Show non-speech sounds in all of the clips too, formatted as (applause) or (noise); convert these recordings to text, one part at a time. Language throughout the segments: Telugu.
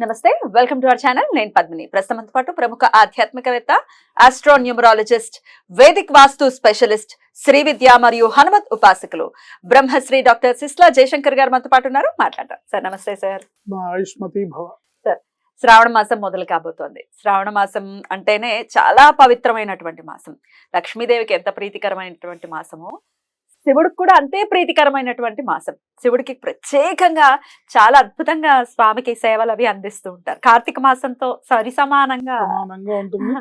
నమస్తే వెల్కమ్ టు అవర్ ఛానల్. నేను పద్మిని. ప్రస్తుతంతో పాటు ప్రముఖ ఆధ్యాత్మికవేత్త astro numerologist Vedic vastu specialist Sri Vidya మరియు హనుమత్ ఉపాసకులు బ్రహ్మశ్రీ డాక్టర్ సిస్లా జయశంకర్ గారు మనతో పాటు ఉన్నారు. మాట్లాడతాం సార్ నమస్తే సార్. భవ. శ్రావణ మాసం మొదలు కాబోతోంది. శ్రావణ మాసం అంటేనే చాలా పవిత్రమైనటువంటి మాసం. లక్ష్మీదేవికి ఎంత ప్రీతికరమైనటువంటి మాసమో శివుడికి కూడా అంతే ప్రీతికరమైనటువంటి మాసం. శివుడికి ప్రత్యేకంగా చాలా అద్భుతంగా స్వామికి సేవలు అవి అందిస్తూ ఉంటారు. కార్తీక మాసంతో సరి సమానంగా సమానంగా ఉంటుంది.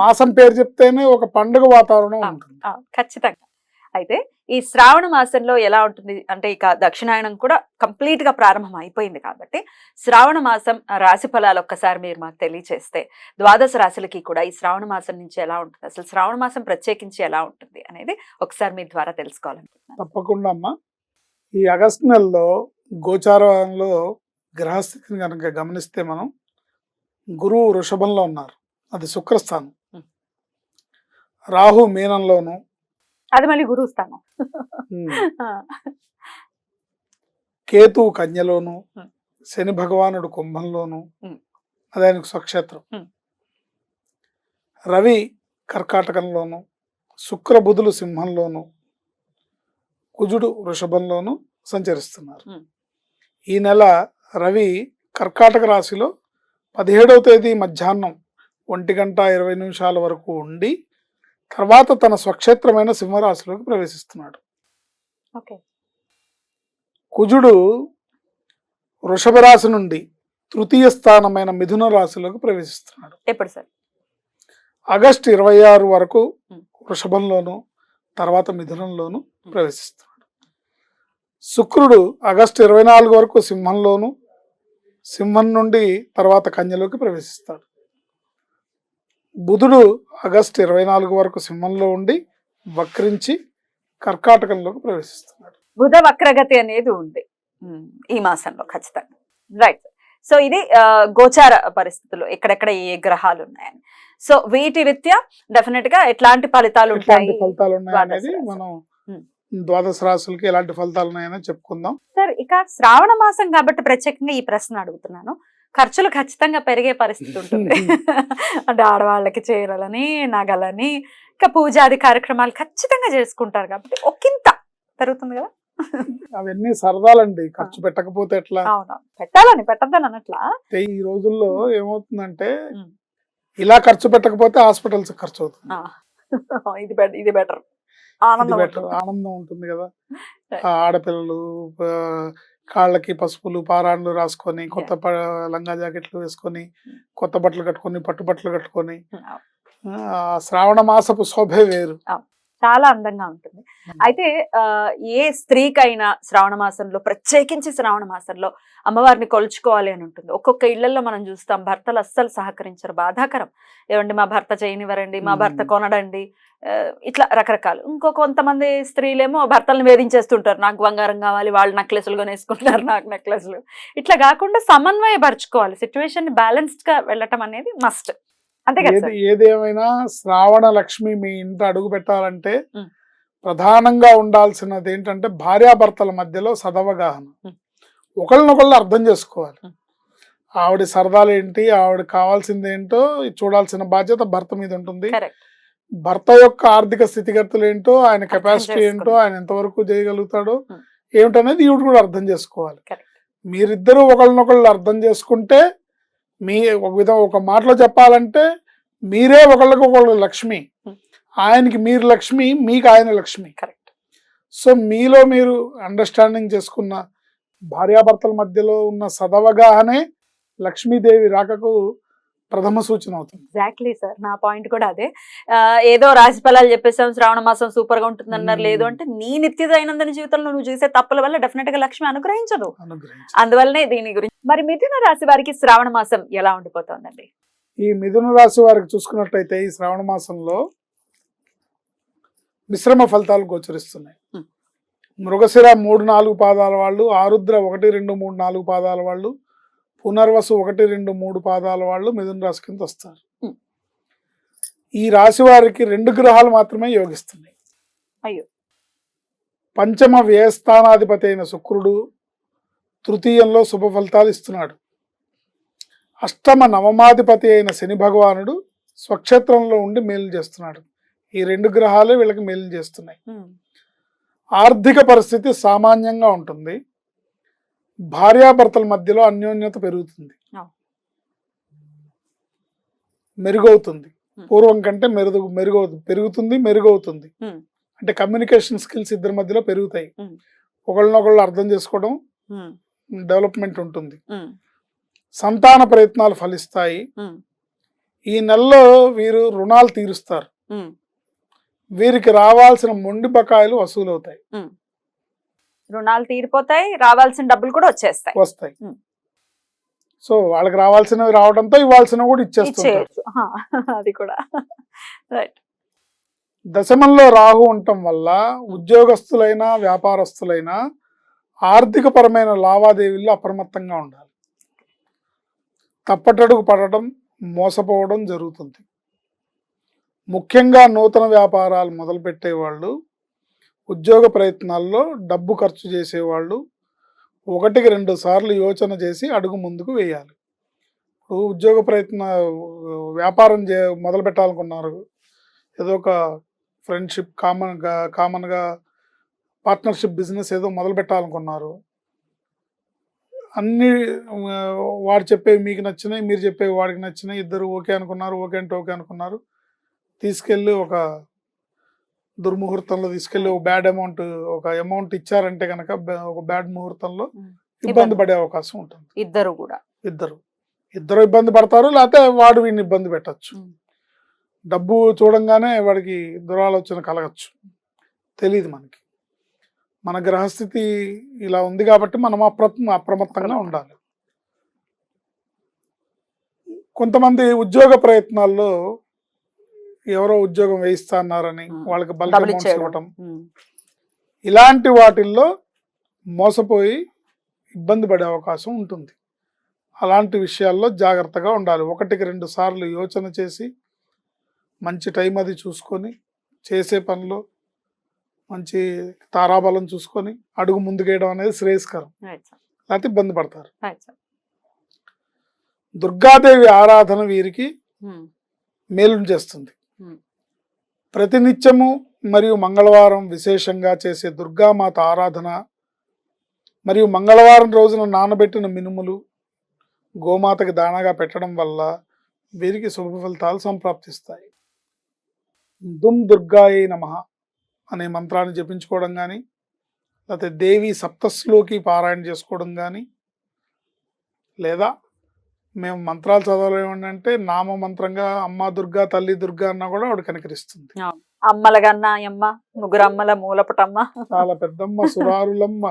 మాసం పేరు చెప్తేనే ఒక పండుగ వాతావరణం ఖచ్చితంగా. అయితే ఈ శ్రావణ మాసంలో ఎలా ఉంటుంది? అంటే ఇక దక్షిణాయనం కూడా కంప్లీట్గా ప్రారంభం అయిపోయింది కాబట్టి శ్రావణ మాసం రాశి ఫలాలు ఒక్కసారి మీరు మాకు తెలియచేస్తే ద్వాదశ రాశులకి కూడా ఈ శ్రావణ మాసం నుంచి ఎలా ఉంటుంది? అసలు శ్రావణ మాసం ప్రత్యేకించి ఎలా ఉంటుంది అనేది ఒకసారి మీ ద్వారా తెలుసుకోవాలనుకుంటున్నాను. తప్పకుండా అమ్మా. ఈ ఆగస్టు నెలలో గోచారంలో గ్రహస్థితిని కనుక గమనిస్తే మనం గురువు వృషభంలో ఉన్నారు. అది శుక్రస్థానం. రాహు మీనంలోను అది మళ్ళీ గురువు స్థానం కేతు కన్యలోను. శని భగవానుడు కుంభంలోను. అది ఆయనకు స్వక్షేత్రం. రవి కర్కాటకంలోను శుక్ర బుధులు సింహంలోను కుజుడు వృషభంలోను సంచరిస్తున్నారు. ఈ నెల రవి కర్కాటక రాశిలో పదిహేడవ తేదీ మధ్యాహ్నం ఒంటి గంట ఇరవై నిమిషాల వరకు ఉండి తర్వాత తన స్వక్షేత్రమైన సింహరాశిలోకి ప్రవేశిస్తున్నాడు. కుజుడు వృషభ రాశి నుండి తృతీయ స్థానమైన మిథున రాశిలోకి ప్రవేశిస్తున్నాడు. ఎప్పుడు సార్? ఆగస్టు ఇరవై ఆరు వరకు. వృషభంలోను తర్వాత మిథునంలోను ప్రవేశిస్తున్నాడు. శుక్రుడు ఆగస్టు ఇరవై నాలుగు వరకు సింహంలోను సింహం నుండి తర్వాత కన్యలోకి ప్రవేశిస్తాడు. బుధుడు ఆగస్టు ఇరవై నాలుగు వరకు సింహంలో ఉండి వక్రించి కర్కాటకంలోకి ప్రవేశిస్తున్నాడు. బుధ వక్రగతి అనేది ఉంది. ఈ మాసంలో ఖచ్చితంగా. రైట్ సో ఇది గోచార పరిస్థితులు. ఎక్కడెక్కడ ఏ గ్రహాలు ఉన్నాయని. సో వీటి రీత్యా డెఫినెట్గా ఎట్లాంటి ఫలితాలు ఉంటాయి? ఫలితాలు ఉన్నాయనేది. మనం. ద్వాదశ రాశులకి ఎలాంటి ఫలితాలు ఉన్నాయని చెప్పుకుందాం. సార్ ఇక శ్రావణ మాసం కాబట్టి ప్రత్యేకంగా ఈ ప్రశ్న అడుగుతున్నాను. ఖర్చులు ఖచ్చితంగా పెరిగే పరిస్థితి ఉంటుంది. అంటే ఆడవాళ్ళకి చీరలని నగలని ఇంకా పూజాది కార్యక్రమాలు ఖచ్చితంగా చేసుకుంటారు కాబట్టి ఒకంత పెరుగుతుంది కదా. అవన్నీ సరదాలండి. ఖర్చు పెట్టకపోతే ఎట్లా? అవును. పెట్టాలని పెట్టద్దని అన్నట్లా ఈ రోజుల్లో ఏమవుతుందంటే. ఇలా ఖర్చు పెట్టకపోతే హాస్పిటల్స్ ఖర్చు అవుతుంది. ఇది బెటర్. ఇది బెటర్. ఆనందం. ఆనందం ఉంటుంది కదా. (laughs) ఆడపిల్లలు కాళ్ళకి పసుపులు పారాన్లు రాసుకొని కొత్త లంగా జాకెట్లు వేసుకొని కొత్త బట్టలు కట్టుకొని పట్టు బట్టలు కట్టుకొని. ఆ శ్రావణ మాసపు శోభే వేరు. చాలా అందంగా ఉంటుంది. అయితే ఏ స్త్రీకైనా శ్రావణ మాసంలో ప్రత్యేకించి శ్రావణ మాసంలో అమ్మవారిని కొలుచుకోవాలి అని ఉంటుంది. ఒక్కొక్క ఇళ్ళలో మనం చూస్తాం భర్తలు అస్సలు సహకరించరు బాధాకరం. ఏమండి మా భర్త చేయనివ్వరండి మా భర్త. కొనడండి ఇట్లా రకరకాలు. ఇంకో కొంతమంది స్త్రీలేమో భర్తలను వేధించేస్తుంటారు. నాకు బంగారం కావాలి వాళ్ళు నెక్లెస్లు కొనేసుకుంటారు నాకు నెక్లెస్లు. ఇట్లా కాకుండా సమన్వయపరచుకోవాలి. సిచ్యువేషన్ బ్యాలెన్స్డ్గా వెళ్ళటం అనేది మస్ట్. ఏది? ఏదేమైనా శ్రావణ లక్ష్మి మీ ఇంట అడుగు పెట్టాలంటే. ప్రధానంగా ఉండాల్సినది ఏంటంటే భార్యాభర్తల మధ్యలో సదవగాహన. ఒకళ్ళనొకళ్ళు అర్థం చేసుకోవాలి. ఆవిడ సరదాలు ఏంటి ఆవిడ కావాల్సింది ఏంటో చూడాల్సిన బాధ్యత భర్త మీద ఉంటుంది. భర్త యొక్క ఆర్థిక స్థితిగతులు ఏంటో ఆయన కెపాసిటీ ఏంటో. ఆయన ఎంతవరకు చేయగలుగుతాడో. ఏమిటనేది ఈవిడ కూడా అర్థం చేసుకోవాలి. మీరిద్దరూ ఒకళ్ళనొకళ్ళు అర్థం చేసుకుంటే మీ ఒక విధం ఒక మాటలో చెప్పాలంటే మీరే ఒకళ్ళకి ఒకళ్ళు లక్ష్మి. ఆయనకి మీరు లక్ష్మి మీకు ఆయన లక్ష్మి. కరెక్ట్. సో మీలో మీరు అండర్స్టాండింగ్ చేసుకున్న భార్యాభర్తల మధ్యలో ఉన్న సదవగానే లక్ష్మీదేవి రాకకు ప్రథమ సూచన అవుతుంది. ఎగ్జాక్ట్లీ సార్ నా పాయింట్ కూడా అదే. ఏదో రాశి ఫలాలు చెప్పేసాం శ్రావణ మాసం సూపర్గా ఉంటుంది అన్నారు. లేదు అంటే నీ నిత్య దైనందిన జీవితంలో నువ్వు చేసే తప్పుల వల్ల డెఫినెట్గా లక్ష్మి అనుగ్రహించదు. అనుగ్రహించి అందువల్లనే దీని గురించి మరి మిథున రాశి వారికి శ్రావణ మాసం ఎలా ఉండిపోతుందండి? ఈ మిథున రాశి వారికి చూసుకున్నట్లయితే ఈ శ్రావణ మాసంలో మిశ్రమ ఫలితాలు గోచరిస్తున్నాయి. మృగశిర మూడు నాలుగు పాదాల వాళ్ళు ఆరుద్ర ఒకటి రెండు మూడు నాలుగు పాదాల వాళ్ళు పునర్వసు ఒకటి రెండు మూడు పాదాల వాళ్ళు మిథున రాశి కింద వస్తారు. ఈ రాశి వారికి రెండు గ్రహాలు మాత్రమే యోగిస్తున్నాయి అయ్యో. పంచమ వ్యయస్థానాధిపతి అయిన శుక్రుడు తృతీయంలో శుభ ఫలితాలు ఇస్తున్నాడు అష్టమ నవమాధిపతి అయిన శని భగవానుడు స్వక్షేత్రంలో ఉండి మేలు చేస్తున్నాడు ఈ రెండు గ్రహాలే వీళ్ళకి మేలు చేస్తున్నాయి. ఆర్థిక పరిస్థితి సామాన్యంగా ఉంటుంది భార్యాభర్తల మధ్యలో అన్యోన్యత పెరుగుతుంది. మెరుగవుతుంది. పూర్వం కంటే మెరుగు మెరుగవుతుంది పెరుగుతుంది మెరుగవుతుంది. అంటే కమ్యూనికేషన్ స్కిల్స్ ఇద్దరి మధ్యలో పెరుగుతాయి. ఒకళ్ళనొకళ్ళు అర్థం చేసుకోవడం. డెవలప్మెంట్ ఉంటుంది. సంతాన ప్రయత్నాలు ఫలిస్తాయి. ఈ నెలలో వీరు రుణాలు తీరుస్తారు. వీరికి రావాల్సిన మొండి బకాయిలు వసూలవుతాయి రుణాలు తీరిపోతాయి రావాల్సిన డబ్బులు కూడా వచ్చేస్తాయి. వస్తాయి. సో వాళ్ళకి రావాల్సినవి రావడంతో ఇవ్వాల్సినవి కూడా హా, అది కూడా. రైట్ దశమంలో రాహు ఉండటం వల్ల ఉద్యోగస్తులైనా వ్యాపారస్తులైనా ఆర్థిక పరమైన లావాదేవీల్లో అప్రమత్తంగా ఉండాలి. తప్పటడుగు పడటం మోసపోవడం జరుగుతుంది. ముఖ్యంగా నూతన వ్యాపారాలు మొదలుపెట్టే వాళ్ళు ఉద్యోగ ప్రయత్నాల్లో డబ్బు ఖర్చు చేసేవాళ్ళు ఒకటికి రెండు సార్లు యోచన చేసి అడుగు ముందుకు వేయాలి. ఇప్పుడు ఉద్యోగ ప్రయత్న వ్యాపారం చే మొదలు పెట్టాలనుకున్నారు. ఏదో ఒక ఫ్రెండ్షిప్ కామన్గా కామన్గా పార్ట్నర్షిప్ బిజినెస్ ఏదో మొదలు పెట్టాలనుకున్నారు. అన్ని వాడు చెప్పేవి మీకు నచ్చినాయి మీరు చెప్పేవి వాడికి నచ్చినాయి ఇద్దరు ఓకే అనుకున్నారు ఓకే అంటే ఓకే అనుకున్నారు. తీసుకెళ్ళి ఒక దుర్ముహూర్తంలో తీసుకెళ్ళి ఒక బ్యాడ్ అమౌంట్ ఒక అమౌంట్ ఇచ్చారంటే కనుక ఒక బ్యాడ్ ముహూర్తంలో. ఇబ్బంది పడే అవకాశం ఉంటుంది. ఇద్దరు కూడా. ఇద్దరు. ఇద్దరు ఇబ్బంది పడతారు లేకపోతే వాడు వీడిని ఇబ్బంది పెట్టచ్చు. డబ్బు చూడంగానే వాడికి దురాలోచన కలగచ్చు. తెలియదు మనకి. మన గ్రహస్థితి ఇలా ఉంది కాబట్టి మనం అప్ర అప్రమత్తంగా ఉండాలి. కొంతమంది ఉద్యోగ ప్రయత్నాల్లో ఎవరో ఉద్యోగం వేయిస్తా అన్నారని. వాళ్ళకి బల్క్ డబ్బులు అమౌంట్స్ ఇచ్చేయడం ఇవ్వటం మ్మ్. ఇలాంటి వాటిల్లో మోసపోయి ఇబ్బంది పడే అవకాశం ఉంటుంది అలాంటి విషయాల్లో జాగ్రత్తగా ఉండాలి ఒకటికి రెండు సార్లు యోచన చేసి మంచి టైం అది చూసుకొని చేసే పనిలో మంచి తారాబలం చూసుకొని అడుగు ముందుకేయడం అనేది శ్రేయస్కరం లేకపోతే ఇబ్బంది పడతారు దుర్గాదేవి ఆరాధన వీరికి మ్మ్. మేలును చేస్తుంది Hmm. ప్రతినిత్యము మరియు మంగళవారం విశేషంగా చేసే దుర్గామాత ఆరాధన మరియు మంగళవారం రోజున నానబెట్టిన మినుములు గోమాతకి దానాగా పెట్టడం వల్ల వీరికి శుభ ఫలితాలు సంప్రాప్తిస్తాయి. దుమ్ దుర్గాయే నమ అనే మంత్రాన్ని జపించుకోవడం కానీ లేకపోతే దేవి సప్తస్లోకి పారాయణ చేసుకోవడం కానీ లేదా మేము మంత్రాలు చదవలేమండి అంటే నామ మంత్రంగా అమ్మ దుర్గా తల్లి దుర్గా అన్నా కూడా ఆవిడ కనికరిస్తుంది. అమ్మ మూలపుటమ్మ. చాలా పెద్దమ్మ సురారులమ్మ.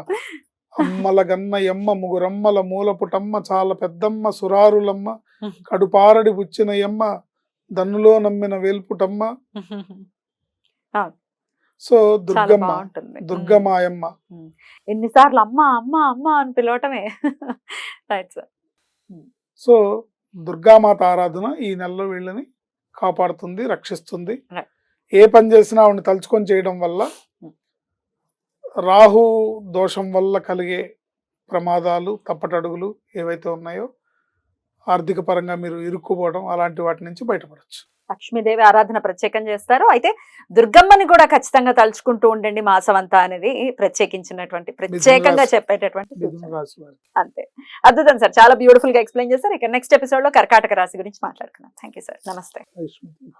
అమ్మల గన్న ఎమ్మ ముగురమ్మల మూలపుటమ్మ. చాలా పెద్దమ్మ సురారులమ్మ. కడుపారడి పుచ్చిన ఎమ్మ దన్నులో నమ్మిన వేల్పుటమ్మ. సో దుర్గమ్మ దుర్గమాయమ్మ ఎన్నిసార్లు అమ్మ అమ్మ అమ్మ అని పిలవటమే. (laughs) రైట్ సార్ సో దుర్గామాత ఆరాధన ఈ నెలలో వీళ్ళని కాపాడుతుంది రక్షిస్తుంది. ఏ పని చేసినా ఆవిడని తలుచుకొని చేయడం వల్ల Hmm. రాహు దోషం వల్ల కలిగే ప్రమాదాలు తప్పటడుగులు ఏవైతే ఉన్నాయో ఆర్థిక పరంగా మీరు ఇరుక్కుపోవడం అలాంటి వాటి నుంచి బయటపడచ్చు లక్ష్మీదేవి ఆరాధన ప్రత్యేకం చేస్తారు. అయితే దుర్గమ్మని కూడా ఖచ్చితంగా తలుచుకుంటూ ఉండండి మాసం అంతా అనేది ప్రత్యేకించినటువంటి ప్రత్యేకంగా చెప్పేటటువంటి అంతే. అద్భుతం సార్. చాలా బ్యూటిఫుల్గా ఎక్స్ప్లెయిన్ చేశారు. ఇక నెక్స్ట్ ఎపిసోడ్లో కర్కాటక రాశి గురించి మాట్లాడుకున్నాం థ్యాంక్ యూ సార్ నమస్తే.